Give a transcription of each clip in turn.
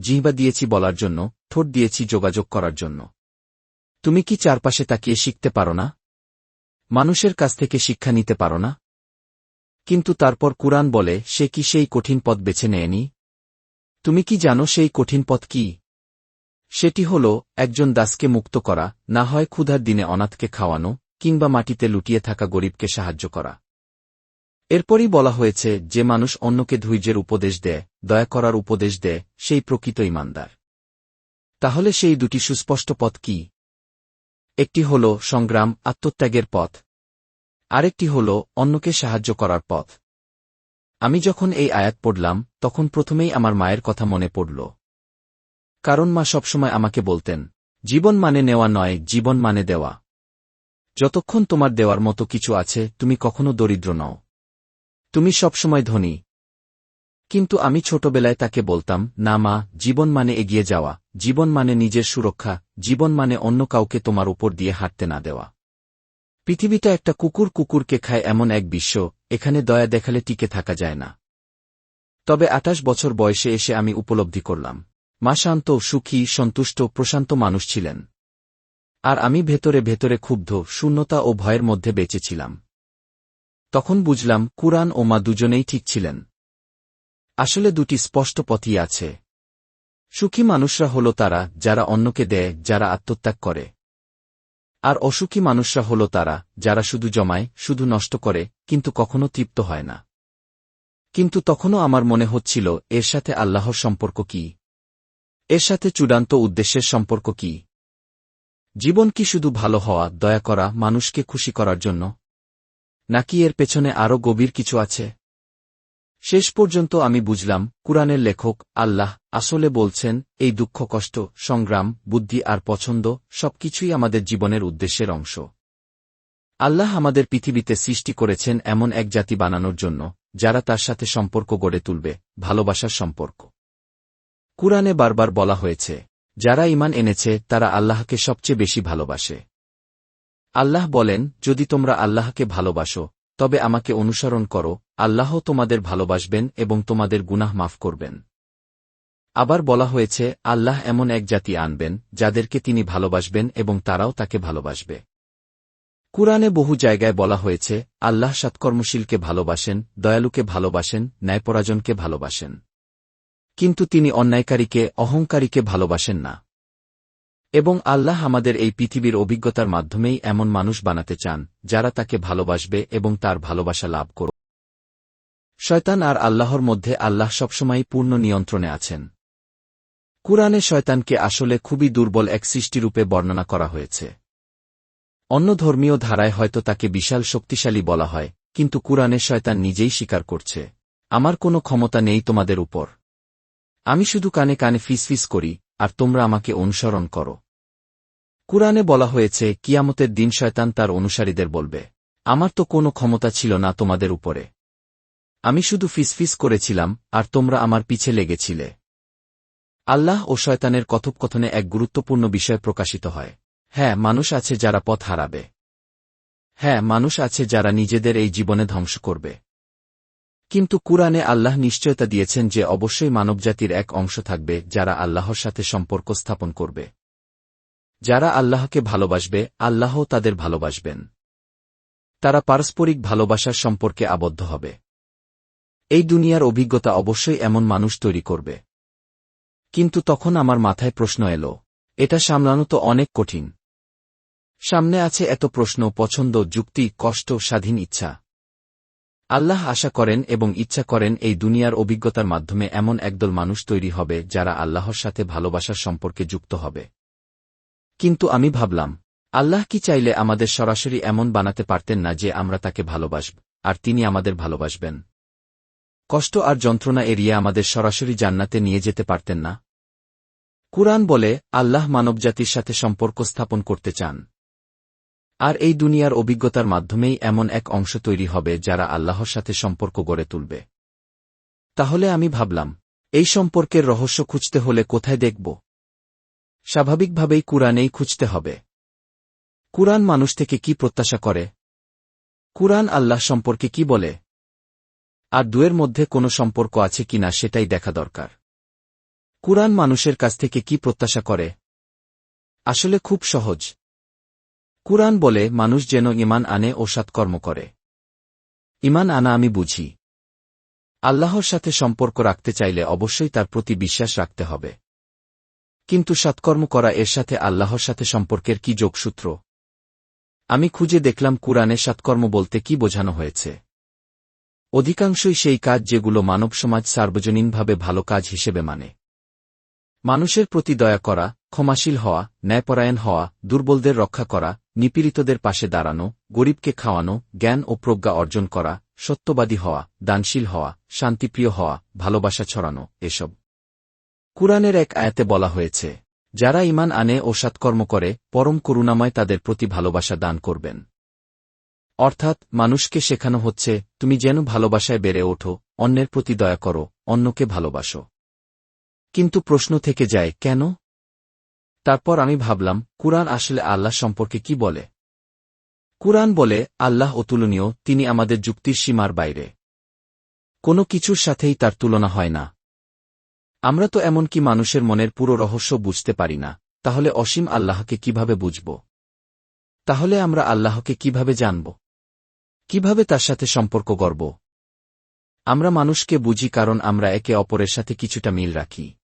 জিহ্বা দিয়েছি বলার জন্য, ঠোঁট দিয়েছি যোগাযোগ করার জন্য। তুমি কি চারপাশে তাকিয়ে শিখতে পারো না? মানুষের কাছ থেকে শিক্ষা নিতে পারো না? কিন্তু তারপর কুরআন বলে, সে কি সেই কঠিন পথ বেছে নেয়নি? তুমি কি জানো সেই কঠিন পথ কি? সেটি হল, একজন দাসকে মুক্ত করা, না হয় ক্ষুধার দিনে অনাথকে খাওয়ানো, কিংবা মাটিতে লুটিয়ে থাকা গরিবকে সাহায্য করা। এরপরই বলা হয়েছে, যে মানুষ অন্যকে ধৈর্যের উপদেশ দেয় দয়া করার উপদেশ দেয় সেই প্রকৃত ইমানদার। তাহলে সেই দুটি সুস্পষ্ট পথ কি? একটি হল সংগ্রাম, আত্মত্যাগের পথ। আরেকটি হল অন্যকে সাহায্য করার পথ। আমি যখন এই আয়াত পড়লাম, তখন প্রথমেই আমার মায়ের কথা মনে পড়ল। কারণ মা সবসময় আমাকে বলতেন, জীবন মানে নেওয়া নয়, জীবন মানে দেওয়া। যতক্ষণ তোমার দেওয়ার মতো কিছু আছে, তুমি কখনো দরিদ্র নও। তুমি সবসময় ধনী কিন্তু আমি ছোটবেলায় তাকে বলতাম, না মা, জীবন মানে এগিয়ে যাওয়া, জীবন মানে নিজের সুরক্ষা, জীবন মানে অন্য কাউকে তোমার উপর দিয়ে হাঁটতে না দেওয়া। পৃথিবীটা একটা কুকুর কুকুরকে খায় এমন এক বিশ্ব, এখানে দয়া দেখালে টিকে থাকা যায় না। তবে আটাশ বছর বয়সে এসে আমি উপলব্ধি করলাম। মা শান্ত, সুখী, সন্তুষ্ট, প্রশান্ত মানুষ ছিলেন। আর আমি ভেতরে ভেতরে ক্ষুব্ধ, শূন্যতা ও ভয়ের মধ্যে বেঁচেছিলাম তখন বুঝলাম, কুরআন ও মা দুজনেই ঠিক ছিলেন। আসলে দুটি স্পষ্ট পথই আছে। সুখী মানুষরা হল তারা যারা অন্যকে দেয়, যারা আত্মত্যাগ করে। আর অসুখী মানুষরা হল তারা যারা শুধু জমায়, শুধু নষ্ট করে, কিন্তু কখনো তৃপ্ত হয় না। কিন্তু তখনও আমার মনে হচ্ছিল, এর সাথে আল্লাহর সম্পর্ক কি? এর সাথে চূড়ান্ত উদ্দেশ্যের সম্পর্ক কি? জীবন কি শুধু ভালো হওয়া, দয়া করা, মানুষকে খুশি করার জন্য? নাকি এর পেছনে আরও গভীর কিছু আছে? শেষ পর্যন্ত আমি বুঝলাম, কুরআনের লেখক, আল্লাহ, আসলে বলছেন, এই দুঃখ, কষ্ট, সংগ্রাম, বুদ্ধি আর পছন্দ সবকিছুই আমাদের জীবনের উদ্দেশ্যের অংশ। আল্লাহ আমাদের পৃথিবীতে সৃষ্টি করেছেন এমন এক জাতি বানানোর জন্য, যারা তার সাথে সম্পর্ক গড়ে তুলবে, ভালোবাসার সম্পর্ক। কুরআনে বারবার বলা হয়েছে, যারা ইমান এনেছে, তারা আল্লাহকে সবচেয়ে বেশি ভালোবাসে। আল্লাহ বলেন, যদি তোমরা আল্লাহকে ভালোবাসো তবে আমাকে অনুসরণ করো, আল্লাহ তোমাদের ভালোবাসবেন এবং তোমাদের গুনাহ মাফ করবেন। আবার বলা হয়েছে, আল্লাহ এমন এক জাতি আনবেন, যাদেরকে তিনি ভালোবাসবেন এবং তারাও তাকে ভালোবাসবে। কুরআনে বহু জায়গায় বলা হয়েছে, আল্লাহ সৎকর্মশীলকে ভালোবাসেন, দয়ালুকে ভালোবাসেন, ন্যায়পরাজনকে ভালোবাসেন। কিন্তু তিনি অন্যায়কারীকে, অহংকারীকে ভালোবাসেন না। এবং আল্লাহ আমাদের এই পৃথিবীর অভিজ্ঞতার মাধ্যমেই এমন মানুষ বানাতে চান, যারা তাকে ভালোবাসবে এবং তার ভালোবাসা লাভ করো শয়তান আর আল্লাহর মধ্যে আল্লাহ সবসময় পূর্ণ নিয়ন্ত্রণে আছেন। কুরআনে শয়তানকে আসলে খুবই দুর্বল এক সৃষ্টিরূপে বর্ণনা করা হয়েছে। অন্য ধর্মীয় ধারায় হয়তো তাকে বিশাল শক্তিশালী বলা হয়, কিন্তু কুরআনে শয়তান নিজেই স্বীকার করছে, আমার কোনো ক্ষমতা নেই তোমাদের উপর। আমি শুধু কানে কানে ফিসফিস করি আর তোমরা আমাকে অনুসরণ করো। কুরআনে বলা হয়েছে, কিয়ামতের দিন শয়তান তার অনুসারীদের বলবে, আমার তো কোনো ক্ষমতা ছিল না তোমাদের উপরে। আমি শুধু ফিসফিস করেছিলাম, আর তোমরা আমার পিছে লেগেছিলে। আল্লাহ ও শয়তানের কথোপকথনে এক গুরুত্বপূর্ণ বিষয় প্রকাশিত হয়। হ্যাঁ মানুষ আছে যারা পথ হারাবে। হ্যাঁ মানুষ আছে যারা নিজেদের এই জীবনে ধ্বংস করবে। কিন্তু কুরআনে আল্লাহ নিশ্চয়তা দিয়েছেন যে অবশ্যই মানবজাতির এক অংশ থাকবে যারা আল্লাহর সাথে সম্পর্ক স্থাপন করবে। যারা আল্লাহকে ভালোবাসবে, আল্লাহও তাদের ভালোবাসবেন। তারা পারস্পরিক ভালোবাসার সম্পর্কে আবদ্ধ হবে। এই দুনিয়ার অভিজ্ঞতা অবশ্যই এমন মানুষ তৈরি করবে। কিন্তু তখন আমার মাথায় প্রশ্ন এলো, এটা সামলানো তো অনেক কঠিন। সামনে আছে এত প্রশ্ন, পছন্দ, যুক্তি, কষ্ট, স্বাধীন ইচ্ছা। আল্লাহ আশা করেন এবং ইচ্ছা করেন এই দুনিয়ার অভিজ্ঞতার মাধ্যমে এমন একদল মানুষ তৈরি হবে যারা আল্লাহর সাথে ভালোবাসার সম্পর্কে যুক্ত হবে। কিন্তু আমি ভাবলাম, আল্লাহ কি চাইলে আমাদের সরাসরি এমন বানাতে পারতেন না যে আমরা তাকে ভালোবাসব, আর তিনি আমাদের ভালোবাসবেন? কষ্ট আর যন্ত্রণা এড়িয়ে আমাদের সরাসরি জান্নাতে নিয়ে যেতে পারতেন না? কুরআন বলে, আল্লাহ মানবজাতির সাথে সম্পর্ক স্থাপন করতে চান। আর এই দুনিয়ার অভিজ্ঞতার মাধ্যমেই এমন এক অংশ তৈরি হবে যারা আল্লাহর সাথে সম্পর্ক গড়ে তুলবে। তাহলে আমি ভাবলাম, এই সম্পর্কের রহস্য খুঁজতে হলে কোথায় দেখব? স্বাভাবিকভাবেই কুরআনেই খুঁজতে হবে। কুরআন মানুষ থেকে কি প্রত্যাশা করে? কুরআন আল্লাহ সম্পর্কে কি বলে? আর দুয়ের মধ্যে কোনো সম্পর্ক আছে কিনা সেটাই দেখা দরকার। কুরআন মানুষের কাছ থেকে কি প্রত্যাশা করে? আসলে খুব সহজ। কুরআন বলে, মানুষ যেন ইমান আনে ও সৎকর্ম করে। ইমান আনা আমি বুঝি। আল্লাহর সাথে সম্পর্ক রাখতে চাইলে অবশ্যই তার প্রতি বিশ্বাস রাখতে হবে। কিন্তু সৎকর্ম করা এর সাথে আল্লাহর সাথে সম্পর্কের কি যোগসূত্র? আমি খুঁজে দেখলাম কুরআনে সৎকর্ম বলতে কি বোঝানো হয়েছে। অধিকাংশই সেই কাজ যেগুলো মানব সমাজ সার্বজনীনভাবে ভালো কাজ হিসেবে মানে। মানুষের প্রতি দয়া করা, ক্ষমাশীল হওয়া, ন্যায়পরায়ণ হওয়া, দুর্বলদের রক্ষা করা নিপীড়িতদের পাশে দাঁড়ানো, গরিবকে খাওয়ানো, জ্ঞান ও প্রজ্ঞা অর্জন করা, সত্যবাদী হওয়া, দানশীল হওয়া, শান্তিপ্রিয় হওয়া, ভালোবাসা ছড়ানো, এসব। কুরআনের এক আয়াতে বলা হয়েছে, যারা ইমান আনে ও সৎকর্ম করে, পরম করুণাময় তাদের প্রতি ভালোবাসা দান করবেন। অর্থাৎ মানুষকে শেখানো হচ্ছে, তুমি যেন ভালোবাসায় বেড়ে ওঠো, অন্যের প্রতি দয়া করো, অন্যকে ভালোবাসো। কিন্তু প্রশ্ন থেকে যায়, কেন? তারপর আমি ভাবলাম, কুরআন আসলে আল্লাহ সম্পর্কে কি বলে? কুরআন বলে, আল্লাহ অতুলনীয়, তিনি আমাদের যুক্তির সীমার বাইরে। কোনো কিছুর সাথেই তার তুলনা হয় না। আমরা তো এমনকি মানুষের মনের পুরো রহস্য বুঝতে পারি না, তাহলে অসীম আল্লাহকে কীভাবে বুঝব? তাহলে আমরা আল্লাহকে কীভাবে জানব? কীভাবে তার সাথে সম্পর্ক গর্ব আমরা মানুষকে বুঝি কারণ আমরা একে অপরের সাথে কিছুটা মিল রাখি।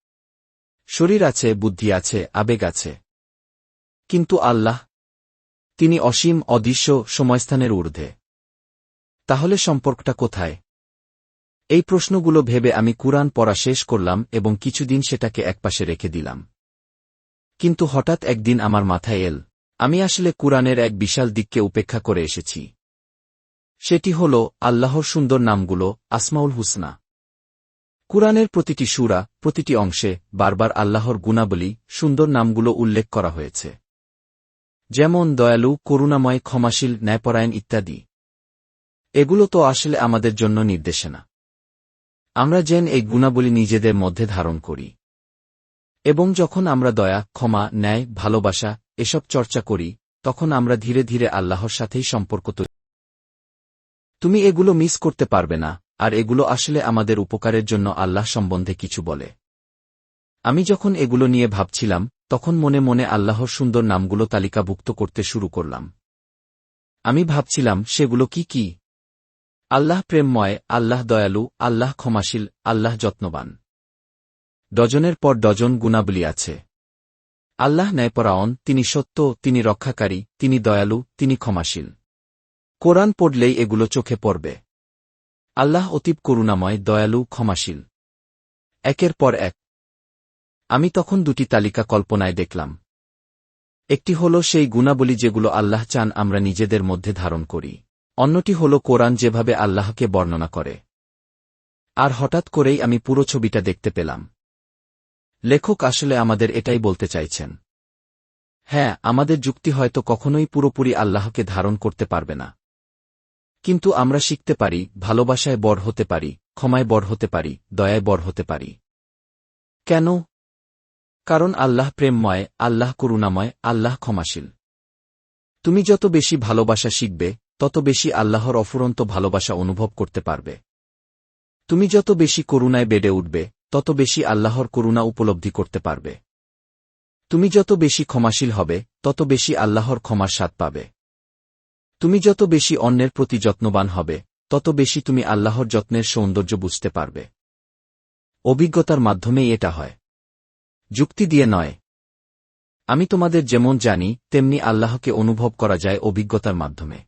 শরীর আছে, বুদ্ধি আছে, আবেগ আছে। কিন্তু আল্লাহ, তিনি অসীম, অদৃশ্য, সময়স্থানের ঊর্ধ্বে। তাহলে সম্পর্কটা কোথায়? এই প্রশ্নগুলো ভেবে আমি কুরআন পড়া শেষ করলাম এবং কিছুদিন সেটাকে একপাশে রেখে দিলাম। কিন্তু হঠাৎ একদিন আমার মাথায় এল। আমি আসলে কুরআনের এক বিশাল দিককে উপেক্ষা করে এসেছি। সেটি হল আল্লাহর সুন্দর নামগুলো, আসমাউল হুসনা। কুরআনের প্রতিটি সুরা, প্রতিটি অংশে বারবার আল্লাহর গুণাবলী, সুন্দর নামগুলো উল্লেখ করা হয়েছে। যেমন, দয়ালু, করুণাময়, ক্ষমাশীল, ন্যায়পরায়ণ ইত্যাদি। এগুলো তো আসলে আমাদের জন্য নির্দেশনা। আমরা যেন এই গুণাবলী নিজেদের মধ্যে ধারণ করি। এবং যখন আমরা দয়া, ক্ষমা, ন্যায়, ভালোবাসা এসব চর্চা করি, তখন আমরা ধীরে ধীরে আল্লাহর সাথেই সম্পর্ক তৈরি তুমি এগুলো মিস করতে পারবে না। আর এগুলো আসলে আমাদের উপকারের জন্য আল্লাহ সম্বন্ধে কিছু বলে। আমি যখন এগুলো নিয়ে ভাবছিলাম, তখন মনে মনে আল্লাহর সুন্দর নামগুলো তালিকাভুক্ত করতে শুরু করলাম। আমি ভাবছিলাম, সেগুলো কি কি? আল্লাহ প্রেমময়, আল্লাহ দয়ালু, আল্লাহ ক্ষমাশীল, আল্লাহ যত্নবান। ডজনের পর ডজন গুণাবলী আছে। আল্লাহ ন্যায়পরায়ণ, তিনি সত্য, তিনি রক্ষাকারী, তিনি দয়ালু, তিনি ক্ষমাশীল। কোরআন পড়লেই এগুলো চোখে পড়বে। আল্লাহ অতীব করুণাময়, দয়ালু, ক্ষমাশীল। একের পর এক। আমি তখন দুটি তালিকা কল্পনায় দেখলাম। একটি হল সেই গুণাবলী যেগুলো আল্লাহ চান আমরা নিজেদের মধ্যে ধারণ করি। অন্যটি হল কোরআন যেভাবে আল্লাহকে বর্ণনা করে। আর হঠাৎ করেই আমি পুরো ছবিটা দেখতে পেলাম। লেখক আসলে আমাদের এটাই বলতে চাইছেন। হ্যাঁ আমাদের যুক্তি হয়তো কখনোই পুরোপুরি আল্লাহকে ধারণ করতে পারবে না। কিন্তু আমরা শিখতে পারি, ভালোবাসায় বড় হতে পারি, ক্ষমায় বড় হতে পারি, দয়ায় বড় হতে পারি। কেন? কারণ আল্লাহ প্রেমময়, আল্লাহ করুণাময়, আল্লাহ ক্ষমাশীল। তুমি যত বেশি ভালোবাসা শিখবে, তত বেশি আল্লাহর অফুরন্ত ভালোবাসা অনুভব করতে পারবে। তুমি যত বেশি করুণায় বেড়ে উঠবে, তত বেশি আল্লাহর করুণা উপলব্ধি করতে পারবে। তুমি যত বেশি ক্ষমাশীল হবে, তত বেশি আল্লাহর ক্ষমার স্বাদ পাবে। তুমি যত বেশি অন্যের প্রতি যত্নবান হবে, তত বেশি তুমি আল্লাহর যত্নের সৌন্দর্য বুঝতে পারবে। অভিজ্ঞতার মাধ্যমেই এটা হয়। যুক্তি দিয়ে নয়, আমি তোমাদের যেমন জানি, তেমনি আল্লাহকে অনুভব করা যায় অভিজ্ঞতার মাধ্যমে।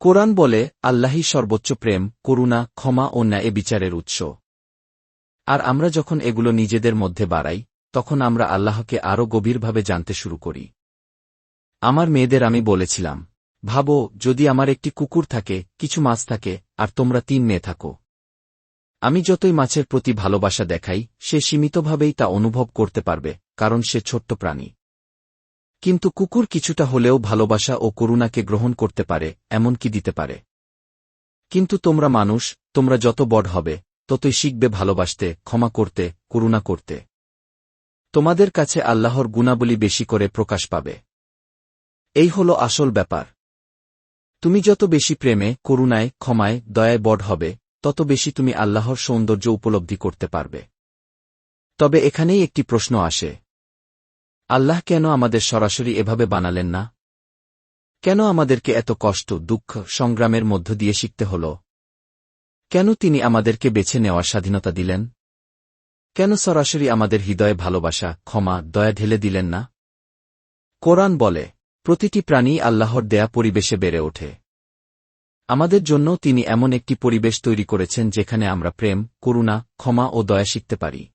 কোরআন বলে, আল্লাহই সর্বোচ্চ প্রেম, করুণা, ক্ষমা ও ন্যায় বিচারের উৎস। আর আমরা যখন এগুলো নিজেদের মধ্যে বাড়াই, তখন আমরা আল্লাহকে আরও গভীরভাবে জানতে শুরু করি। আমার মেয়েদের আমি বলেছিলাম ভাবো, যদি আমার একটি কুকুর থাকে, কিছু মাছ থাকে, আর তোমরা তিন মেয়ে থাকো। আমি যতই মাছের প্রতি ভালোবাসা দেখাই, সে সীমিতভাবেই তা অনুভব করতে পারবে, কারণ সে ছোট্ট প্রাণী। কিন্তু কুকুর কিছুটা হলেও ভালোবাসা ও করুণাকে গ্রহণ করতে পারে, এমনকি দিতে পারে। কিন্তু তোমরা মানুষ, তোমরা যত বড় হবে, ততই শিখবে ভালোবাসতে, ক্ষমা করতে, করুণা করতে। তোমাদের কাছে আল্লাহর গুণাবলী বেশি করে প্রকাশ পাবে। এই হল আসল ব্যাপার। তুমি যত বেশি প্রেমে, করুণায়, ক্ষমায়, দয়ায় বড় হবে, তত বেশি তুমি আল্লাহর সৌন্দর্য উপলব্ধি করতে পারবে। তবে এখানেই একটি প্রশ্ন আসে। আল্লাহ কেন আমাদের সরাসরি এভাবে বানালেন না? কেন আমাদেরকে এত কষ্ট, দুঃখ, সংগ্রামের মধ্য দিয়ে শিখতে হল? কেন তিনি আমাদেরকে বেছে নেওয়ার স্বাধীনতা দিলেন? কেন সরাসরি আমাদের হৃদয়ে ভালোবাসা, ক্ষমা, দয়া ঢেলে দিলেন না? কোরআন বলে প্রতিটি প্রাণী আল্লাহর দেয়া পরিবেশে বেড়ে ওঠে। আমাদের জন্য তিনি এমন একটি পরিবেশ তৈরি করেছেন যেখানে আমরা প্রেম, করুণা, ক্ষমা ও দয়া শিখতে পারি।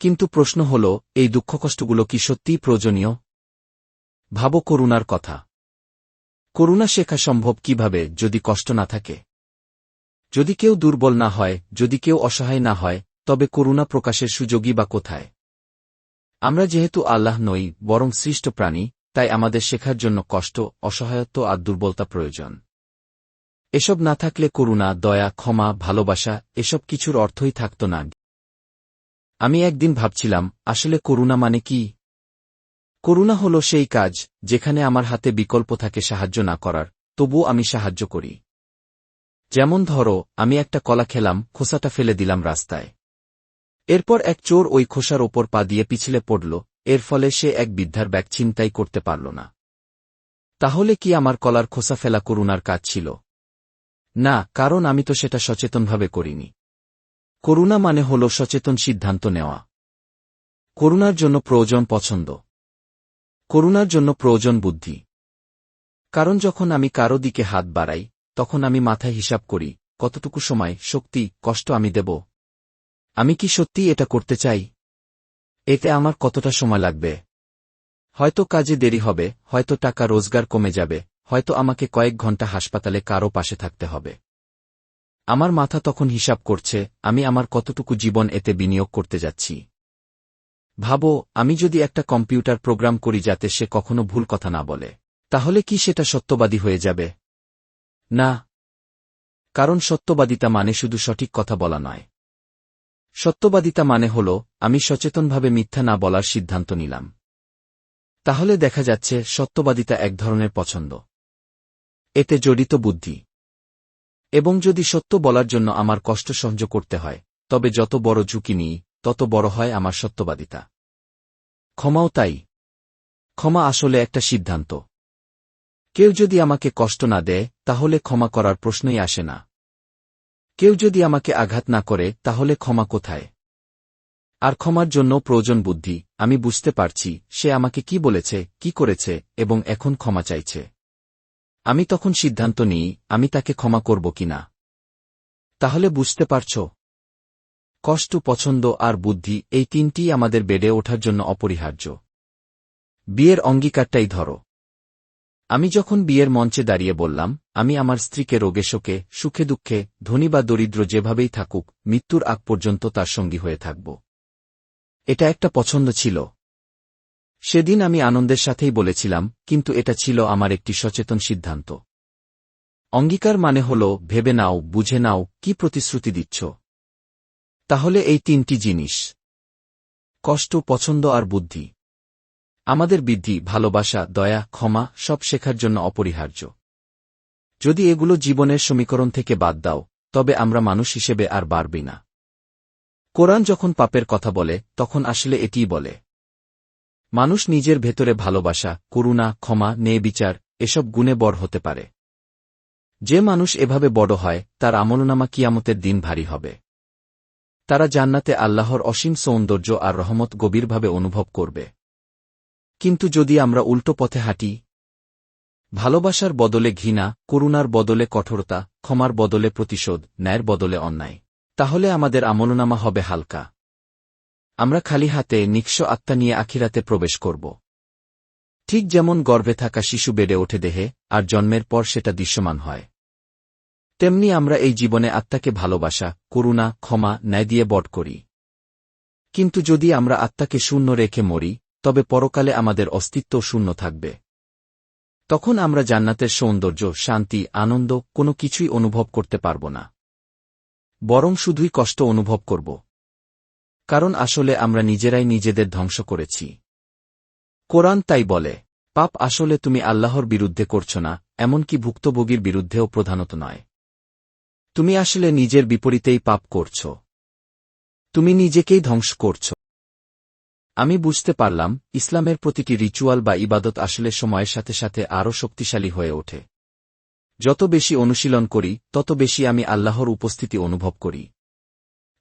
কিন্তু প্রশ্ন হল, এই দুঃখকষ্টগুলো কি সত্যিই প্রয়োজনীয়? ভাব করুণার কথা। করুণা শেখা সম্ভব কীভাবে যদি কষ্ট না থাকে? যদি কেউ দুর্বল না হয়, যদি কেউ অসহায় না হয়, তবে করুণা প্রকাশের সুযোগই বা কোথায়? আমরা যেহেতু আল্লাহ নই, বরং সৃষ্ট প্রাণী তাই আমাদের শেখার জন্য কষ্ট, অসহায়ত্ব আর দুর্বলতা প্রয়োজন। এসব না থাকলে করুণা, দয়া, ক্ষমা, ভালোবাসা এসব কিছুর অর্থই থাকত না। আমি একদিন ভাবছিলাম, আসলে করুণা মানে কি? করুণা হল সেই কাজ যেখানে আমার হাতে বিকল্প থাকে সাহায্য না করার, তবুও আমি সাহায্য করি। যেমন ধরো, আমি একটা কলা খেলাম, খোসাটা ফেলে দিলাম রাস্তায়। এরপর এক চোর ওই খোসার ওপর পা দিয়ে পিছলে পড়ল এর ফলে সে এক বিদ্যার ব্যাগ চিন্তাই করতে পারল না। তাহলে কি আমার কলার খোসা ফেলা করুণার কাজ ছিল? না, কারণ আমি তো সেটা সচেতনভাবে করিনি। করুণা মানে হল সচেতন সিদ্ধান্ত নেওয়া। করুণার জন্য প্রয়োজন পছন্দ। করুণার জন্য প্রয়োজন বুদ্ধি। কারণ যখন আমি কারও দিকে হাত বাড়াই, তখন আমি মাথায় হিসাব করি, কতটুকু সময়, শক্তি, কষ্ট আমি দেব? আমি কি সত্যি এটা করতে চাই? এতে আমার কতটা সময় লাগবে? হয়তো কাজে দেরি হবে, হয়তো টাকা রোজগার কমে যাবে, হয়তো আমাকে কয়েক ঘণ্টা হাসপাতালে কারও পাশে থাকতে হবে। আমার মাথা তখন হিসাব করছে, আমি আমার কতটুকু জীবন এতে বিনিয়োগ করতে যাচ্ছি। ভাবো, আমি যদি একটা কম্পিউটার প্রোগ্রাম করি যাতে সে কখনো ভুল কথা না বলে, তাহলে কি সেটা সত্যবাদী হয়ে যাবে? না। কারণ সত্যবাদিতা মানে শুধু সঠিক কথা বলা নয়। সত্যবাদিতা মানে হল, আমি সচেতনভাবে মিথ্যা না বলার সিদ্ধান্ত নিলাম। তাহলে দেখা যাচ্ছে, সত্যবাদিতা এক ধরনের পছন্দ। এতে জড়িত বুদ্ধি। এবং যদি সত্য বলার জন্য আমার কষ্ট সহ্য করতে হয়, তবে যত বড় ঝুঁকি নিই, তত বড় হয় আমার সত্যবাদিতা। ক্ষমাও তাই। ক্ষমা আসলে একটা সিদ্ধান্ত। কেউ যদি আমাকে কষ্ট না দেয়, তাহলে ক্ষমা করার প্রশ্নই আসে না। কেউ যদি আমাকে আঘাত না করে, তাহলে ক্ষমা কোথায়? আর ক্ষমার জন্য প্রয়োজন বুদ্ধি, আমি বুঝতে পারছি, সে আমাকে কি বলেছে, কি করেছে, এবং এখন ক্ষমা চাইছে। আমি তখন সিদ্ধান্ত নিই, আমি তাকে ক্ষমা করব কিনা। তাহলে বুঝতে পারছ? কষ্ট, পছন্দ আর বুদ্ধি, এই তিনটি আমাদের বেড়ে ওঠার জন্য অপরিহার্য। বিয়ের অঙ্গীকারটাই ধরো। আমি যখন বিয়ের মঞ্চে দাঁড়িয়ে বললাম, আমি আমার স্ত্রীকে রোগে শোকে, সুখে দুঃখে, ধনী বা দরিদ্র যেভাবেই থাকুক, মৃত্যুর আগ পর্যন্ত তার সঙ্গী হয়ে থাকব। এটা একটা পছন্দ ছিল। সেদিন আমি আনন্দের সাথেই বলেছিলাম, কিন্তু এটা ছিল আমার একটি সচেতন সিদ্ধান্ত। অঙ্গীকার মানে হল, ভেবে নাও, বুঝে নাও, কি প্রতিশ্রুতি দিচ্ছ। তাহলে এই তিনটি জিনিস। কষ্ট, পছন্দ আর বুদ্ধি। আমাদের বৃদ্ধি, ভালোবাসা, দয়া, ক্ষমা সব শেখার জন্য অপরিহার্য। যদি এগুলো জীবনের সমীকরণ থেকে বাদ দাও, তবে আমরা মানুষ হিসেবে আর বাড়বি না। কোরআন যখন পাপের কথা বলে, তখন আসলে এটিই বলে। মানুষ নিজের ভেতরে ভালোবাসা, করুণা, ক্ষমা, ন্যায় বিচার, এসব গুণে বড় হতে পারে। যে মানুষ এভাবে বড় হয়, তার আমলনামা কিয়ামতের দিন ভারী হবে। তারা জান্নাতে আল্লাহর অসীম সৌন্দর্য আর রহমত গভীরভাবে অনুভব করবে। কিন্তু যদি আমরা উল্টো পথে হাঁটি, ভালোবাসার বদলে ঘৃণা, করুণার বদলে কঠোরতা, ক্ষমার বদলে প্রতিশোধ, ন্যায়ের বদলে অন্যায়, তাহলে আমাদের আমলনামা হবে হালকা। আমরা খালি হাতে নিঃস্ব আত্মা নিয়ে আখিরাতে প্রবেশ করব। ঠিক যেমন গর্ভে থাকা শিশু বেড়ে ওঠে দেহে, আর জন্মের পর সেটা দৃশ্যমান হয়। তেমনি আমরা এই জীবনে আত্মাকে ভালোবাসা, করুণা, ক্ষমা, ন্যায় দিয়ে বট করি। কিন্তু যদি আমরা আত্মাকে শূন্য রেখে মরি তবে পরকালে আমাদের অস্তিত্ব শূন্য থাকবে। তখন আমরা জান্নাতের সৌন্দর্য, শান্তি, আনন্দ কোনো কিছুই অনুভব করতে পারব না। বরং শুধুই কষ্ট অনুভব করব। কারণ আসলে আমরা নিজেরাই নিজেদের ধ্বংস করেছি। কোরআন তাই বলে, পাপ আসলে তুমি আল্লাহর বিরুদ্ধে করছ না, এমনকি ভুক্তভোগীর বিরুদ্ধেও প্রধানত নয়। তুমি আসলে নিজের বিপরীতেই পাপ করছ। তুমি নিজেকেই ধ্বংস করছ। আমি বুঝতে পারলাম, ইসলামের প্রতিটি রিচুয়াল বা ইবাদত আসলে সময়ের সাথে সাথে আরও শক্তিশালী হয়ে ওঠে। যত বেশি অনুশীলন করি, তত বেশি আমি আল্লাহর উপস্থিতি অনুভব করি।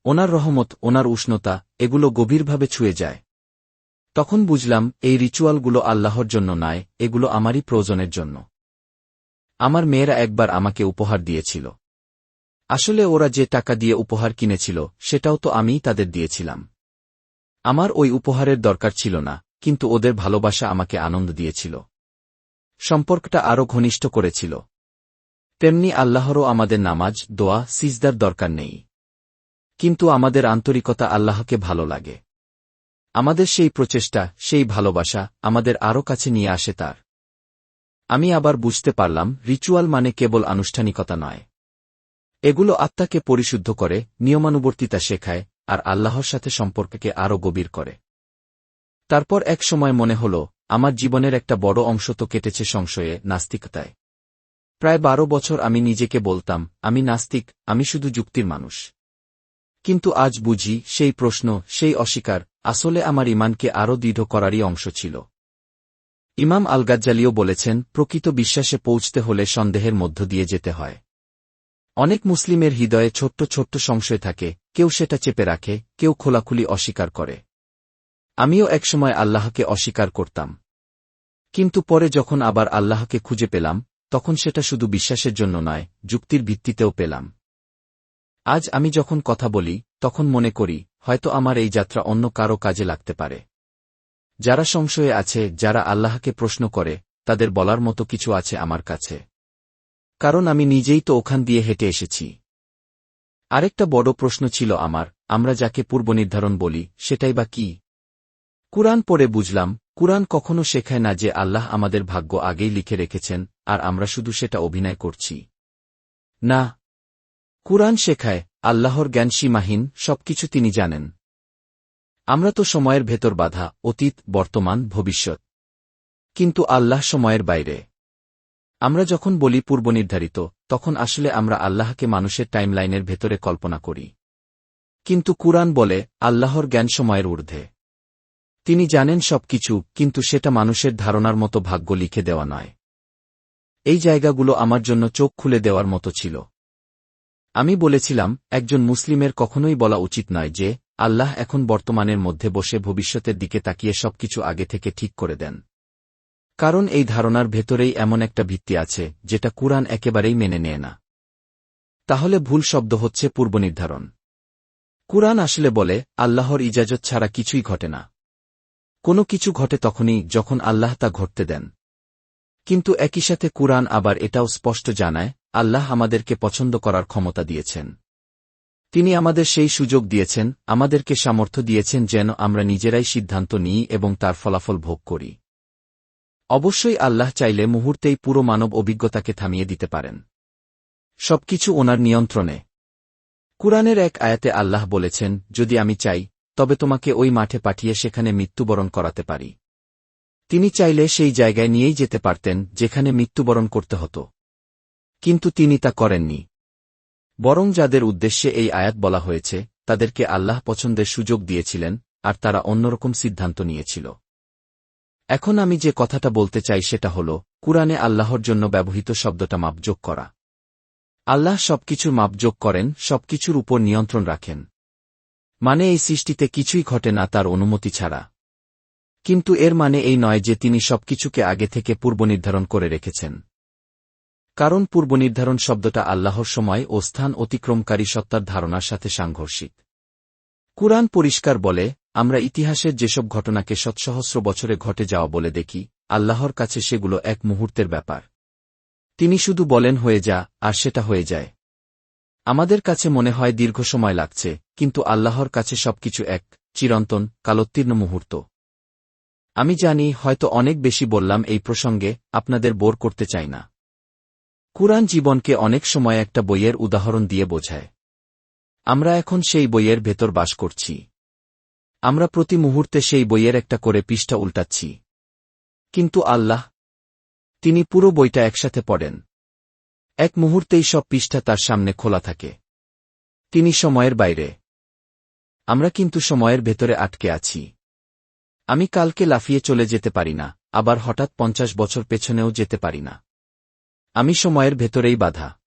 ওনার রহমত, ওনার উষ্ণতা, এগুলো গভীরভাবে ছুঁয়ে যায়। তখন বুঝলাম, এই রিচুয়ালগুলো আল্লাহর জন্য নয়, এগুলো আমারই প্রয়োজনের জন্য। আমার মেয়েরা একবার আমাকে উপহার দিয়েছিল। আসলে ওরা যে টাকা দিয়ে উপহার কিনেছিল, সেটাও তো আমিই তাদের দিয়েছিলাম। আমার ওই উপহারের দরকার ছিল না, কিন্তু ওদের ভালোবাসা আমাকে আনন্দ দিয়েছিল। সম্পর্কটা আরও ঘনিষ্ঠ করেছিল। তেমনি আল্লাহরও আমাদের নামাজ, দোয়া, সিজদার দরকার নেই। কিন্তু আমাদের আন্তরিকতা আল্লাহকে ভালো লাগে। আমাদের সেই প্রচেষ্টা, সেই ভালোবাসা আমাদের আরও কাছে নিয়ে আসে তার। আমি আবার বুঝতে পারলাম, রিচুয়াল মানে কেবল আনুষ্ঠানিকতা নয়। এগুলো আত্মাকে পরিশুদ্ধ করে, নিয়মানুবর্তিতা শেখায় আর আল্লাহর সাথে সম্পর্ককে আরও গভীর করে। তারপর এক সময় মনে হল, আমার জীবনের একটা বড় অংশ তো কেটেছে সংশয়ে, নাস্তিকতায়। প্রায় বারো বছর আমি নিজেকে বলতাম, আমি নাস্তিক, আমি শুধু যুক্তির মানুষ। কিন্তু আজ বুঝি, সেই প্রশ্ন, সেই অস্বীকার, আসলে আমার ইমানকে আরও দৃঢ় করারই অংশ ছিল। ইমাম আলগাজ্জালিও বলেছেন, প্রকৃত বিশ্বাসে পৌঁছতে হলে সন্দেহের মধ্য দিয়ে যেতে হয়। অনেক মুসলিমের হৃদয়ে ছোট্ট ছোট্ট সংশয় থাকে, কেউ সেটা চেপে রাখে, কেউ খোলাখুলি অস্বীকার করে। আমিও একসময় আল্লাহকে অস্বীকার করতাম। কিন্তু পরে যখন আবার আল্লাহকে খুঁজে পেলাম, তখন সেটা শুধু বিশ্বাসের জন্য নয়, যুক্তির ভিত্তিতেও পেলাম। আজ আমি যখন কথা বলি, তখন মনে করি, হয়তো আমার এই যাত্রা অন্য কারও কাজে লাগতে পারে। যারা সংশয়ে আছে, যারা আল্লাহকে প্রশ্ন করে, তাদের বলার মতো কিছু আছে আমার কাছে। কারণ আমি নিজেই তো ওখান দিয়ে হেঁটে এসেছি। আরেকটা বড় প্রশ্ন ছিল আমার, আমরা যাকে পূর্বনির্ধারণ বলি, সেটাই বা কি? কুরআন পড়ে বুঝলাম, কুরআন কখনো শেখায় না যে আল্লাহ আমাদের ভাগ্য আগেই লিখে রেখেছেন, আর আমরা শুধু সেটা অভিনয় করছি। না। কুরআন শেখায়, আল্লাহর জ্ঞান সীমাহীন, সবকিছু তিনি জানেন। আমরা তো সময়ের ভেতর বাধা, অতীত, বর্তমান, ভবিষ্যৎ। কিন্তু আল্লাহ সময়ের বাইরে। আমরা যখন বলি পূর্বনির্ধারিত, তখন আসলে আমরা আল্লাহকে মানুষের টাইমলাইনের ভেতরে কল্পনা করি। কিন্তু কুরআন বলে, আল্লাহর জ্ঞান সময়ের ঊর্ধ্বে। তিনি জানেন সবকিছু, কিন্তু সেটা মানুষের ধারণার মতো ভাগ্য লিখে দেওয়া নয়। এই জায়গাগুলো আমার জন্য চোখ খুলে দেওয়ার মতো ছিল। আমি বলেছিলাম, একজন মুসলিমের কখনোই বলা উচিত নয় যে, আল্লাহ এখন বর্তমানের মধ্যে বসে ভবিষ্যতের দিকে তাকিয়ে সবকিছু আগে থেকে ঠিক করে দেন। কারণ এই ধারণার ভেতরেই এমন একটা ভিত্তি আছে, যেটা কুরআন একেবারেই মেনে নেয় না। তাহলে ভুল শব্দ হচ্ছে পূর্বনির্ধারণ কুরআন আসলে বলে, আল্লাহর ইজাজত ছাড়া কিছুই ঘটে না। কোনো কিছু ঘটে তখনই যখন আল্লাহ তা ঘটতে দেন। কিন্তু একই সাথে কুরআন আবার এটাও স্পষ্ট জানায়, আল্লাহ আমাদেরকে পছন্দ করার ক্ষমতা দিয়েছেন। তিনি আমাদের সেই সুযোগ দিয়েছেন, আমাদেরকে সামর্থ্য দিয়েছেন যেন আমরা নিজেরাই সিদ্ধান্ত নিই এবং তার ফলাফল ভোগ করি। অবশ্যই আল্লাহ চাইলে মুহূর্তেই পুরো মানব অভিজ্ঞতাকে থামিয়ে দিতে পারেন। সবকিছু ওনার নিয়ন্ত্রণে। কুরআনের এক আয়াতে আল্লাহ বলেছেন, যদি আমি চাই, তবে তোমাকে ওই মাঠে পাঠিয়ে সেখানে মৃত্যুবরণ করাতে পারি। তিনি চাইলে সেই জায়গায় নিয়েই যেতে পারতেন, যেখানে মৃত্যুবরণ করতে হতো। কিন্তু তিনি তা করেননি। বরং যাদের উদ্দেশ্যে এই আয়াত বলা হয়েছে, তাদেরকে আল্লাহ পছন্দের সুযোগ দিয়েছিলেন, আর তারা অন্যরকম সিদ্ধান্ত নিয়েছিল। এখন আমি যে কথাটা বলতে চাই সেটা হল, কুরআনে আল্লাহর জন্য ব্যবহৃত শব্দটা মাপযোগ করা। আল্লাহ সবকিছুর মাপযোগ করেন, সবকিছুর উপর নিয়ন্ত্রণ রাখেন। মানে এই সৃষ্টিতে কিছুই ঘটে না তার অনুমতি ছাড়া। কিন্তু এর মানে এই নয় যে তিনি সবকিছুকে আগে থেকে পূর্বনির্ধারণ করে রেখেছেন। কারণ পূর্বনির্ধারণ শব্দটা আল্লাহর সময় ও স্থান অতিক্রমকারী সত্তার ধারণার সাথে সাংঘর্ষিক। কুরআন পরিষ্কার বলে আমরা ইতিহাসের যেসব ঘটনাকে শতসহস্র বছরে ঘটে যাওয়া বলে দেখি, আল্লাহর কাছে সেগুলো এক মুহূর্তের ব্যাপার। তিনি শুধু বলেন, হয়ে যা, আর সেটা হয়ে যায়। আমাদের কাছে মনে হয় দীর্ঘ সময় লাগছে, কিন্তু আল্লাহর কাছে সবকিছু এক, চিরন্তন, কালোত্তীর্ণ মুহূর্ত। আমি জানি, হয়তো অনেক বেশি বললাম এই প্রসঙ্গে, আপনাদের বোর করতে চাই না। কুরআন জীবনকে অনেক সময় একটা বইয়ের উদাহরণ দিয়ে বোঝায়। আমরা এখন সেই বইয়ের ভেতর বাস করছি। আমরা প্রতি মুহূর্তে সেই বইয়ের একটা করে পৃষ্ঠা উল্টাচ্ছি। কিন্তু আল্লাহ, তিনি পুরো বইটা একসাথে পড়েন। এক মুহূর্তেই সব পৃষ্ঠা তার সামনে খোলা থাকে। তিনি সময়ের বাইরে। আমরা কিন্তু সময়ের ভেতরে আটকে আছি। আমি কালকে লাফিয়ে চলে যেতে পারি না, আবার হঠাৎ পঞ্চাশ বছর পেছনেও যেতে পারি না। আমি সময়ের ভেতরেই বাধা।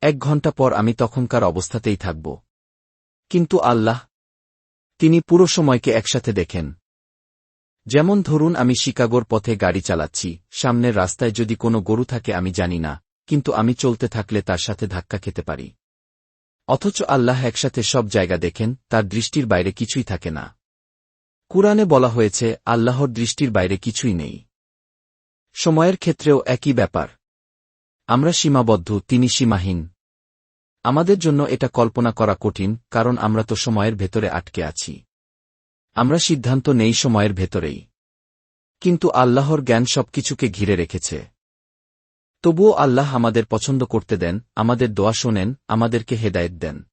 এক ঘণ্টা পর আমি তখনকার অবস্থাতেই থাকব। কিন্তু আল্লাহ তিনি পুরো সময়কে একসাথে দেখেন। যেমন ধরুন, আমি শিকাগোর পথে গাড়ি চালাচ্ছি, সামনের রাস্তায় যদি কোনো গরু থাকে আমি জানি না, কিন্তু আমি চলতে থাকলে তার সাথে ধাক্কা খেতে পারি। অথচ আল্লাহ একসাথে সব জায়গা দেখেন, তার দৃষ্টির বাইরে কিছুই থাকে না। কুরআনে বলা হয়েছে, আল্লাহর দৃষ্টির বাইরে কিছুই নেই। সময়ের ক্ষেত্রেও একই ব্যাপার। আমরা সীমাবদ্ধ, তিনি সীমাহীন। আমাদের জন্য এটা কল্পনা করা কঠিন, কারণ আমরা তো সময়ের ভেতরে আটকে আছি। আমরা সিদ্ধান্ত নেই সময়ের ভেতরেই। কিন্তু আল্লাহর জ্ঞান সবকিছুকে ঘিরে রেখেছে। তবুও আল্লাহ আমাদের পছন্দ করতে দেন, আমাদের দোয়া শোনেন, আমাদেরকে হেদায়েত দেন।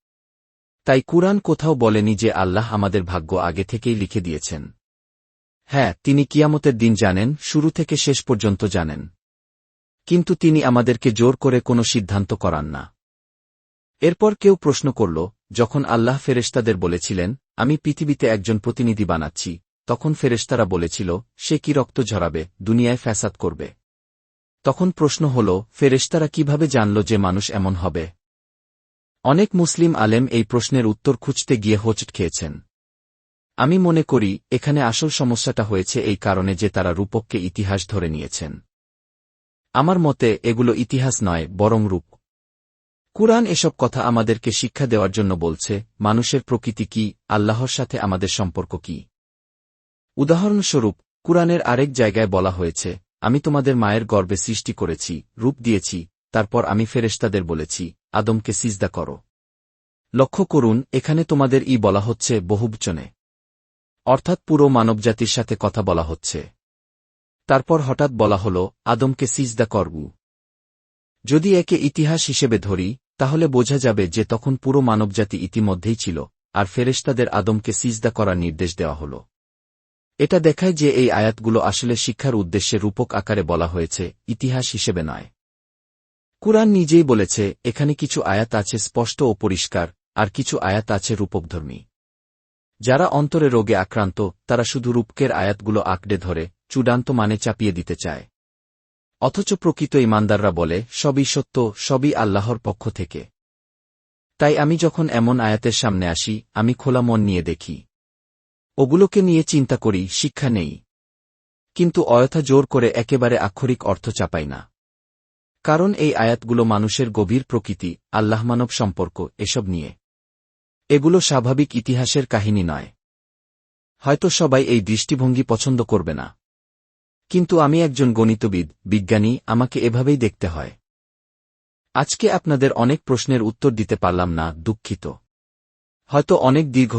তাই কুরআন কোথাও বলেনি যে আল্লাহ আমাদের ভাগ্য আগে থেকেই লিখে দিয়েছেন। হ্যাঁ তিনি কিয়ামতের দিন জানেন, শুরু থেকে শেষ পর্যন্ত জানেন। কিন্তু তিনি আমাদেরকে জোর করে কোনো সিদ্ধান্ত করান না। এরপর কেউ প্রশ্ন করল, যখন আল্লাহ ফেরেশতাদের বলেছিলেন, আমি পৃথিবীতে একজন প্রতিনিধি বানাচ্ছি, তখন ফেরেশতারা বলেছিল, সে কি রক্ত ঝরাবে, দুনিয়ায় ফ্যাসাদ করবে? তখন প্রশ্ন হল, ফেরেশতারা কীভাবে জানল যে মানুষ এমন হবে? অনেক মুসলিম আলেম এই প্রশ্নের উত্তর খুঁজতে গিয়ে হোচট খেয়েছেন। আমি মনে করি, এখানে আসল সমস্যাটা হয়েছে এই কারণে যে তারা রূপককে ইতিহাস ধরে নিয়েছেন। আমার মতে, এগুলো ইতিহাস নয়, বরং রূপ কুরআন এসব কথা আমাদেরকে শিক্ষা দেওয়ার জন্য বলছে, মানুষের প্রকৃতি কি, আল্লাহর সাথে আমাদের সম্পর্ক কি? উদাহরণস্বরূপ, কুরআনের আরেক জায়গায় বলা হয়েছে, আমি তোমাদের মায়ের গর্বে সৃষ্টি করেছি, রূপ দিয়েছি, তারপর আমি ফেরেশতাদের বলেছি, আদমকে সিজদা করো। লক্ষ্য করুন, এখানে তোমাদের ই বলা হচ্ছে, বহুবচনে। অর্থাৎ পুরো মানবজাতির সাথে কথা বলা হচ্ছে। তারপর হঠাৎ বলা হল, আদমকে সিজদা করবু। যদি একে ইতিহাস হিসেবে ধরি তাহলে বোঝা যাবে যে তখন পুরো মানবজাতি ইতিমধ্যেই ছিল, আর ফেরেশতাদের আদমকে সিজদা করার নির্দেশ দেওয়া হল। এটা দেখায় যে এই আয়াতগুলো আসলে শিক্ষার উদ্দেশ্যে রূপক আকারে বলা হয়েছে, ইতিহাস হিসেবে নয়। কুরআন নিজেই বলেছে, এখানে কিছু আয়াত আছে স্পষ্ট ও পরিষ্কার, আর কিছু আয়াত আছে রূপকধর্মী। যারা অন্তরে রোগে আক্রান্ত, তারা শুধু রূপকের আয়াতগুলো আঁকড়ে ধরে, চূড়ান্ত মানে চাপিয়ে দিতে চায়। অথচ প্রকৃত ইমানদাররা বলে, সবই সত্য, সবই আল্লাহর পক্ষ থেকে। তাই আমি যখন এমন আয়াতের সামনে আসি, আমি খোলা মন নিয়ে দেখি। ওগুলোকে নিয়ে চিন্তা করি, শিক্ষা নেই। কিন্তু অয়থা জোর করে একেবারে আক্ষরিক অর্থ চাপাই না। কারণ এই আয়াতগুলো মানুষের গভীর প্রকৃতি আল্লাহমানব সম্পর্ক, এসব নিয়ে। এগুলো স্বাভাবিক ইতিহাসের কাহিনী নয়। হয়তো সবাই এই দৃষ্টিভঙ্গি পছন্দ করবে না। কিন্তু আমি একজন গণিতবিদ, বিজ্ঞানী, আমাকে এভাবেই দেখতে হয়। আজকে আপনাদের অনেক প্রশ্নের উত্তর দিতে পারলাম না, দুঃখিত। হয়তো অনেক দীর্ঘ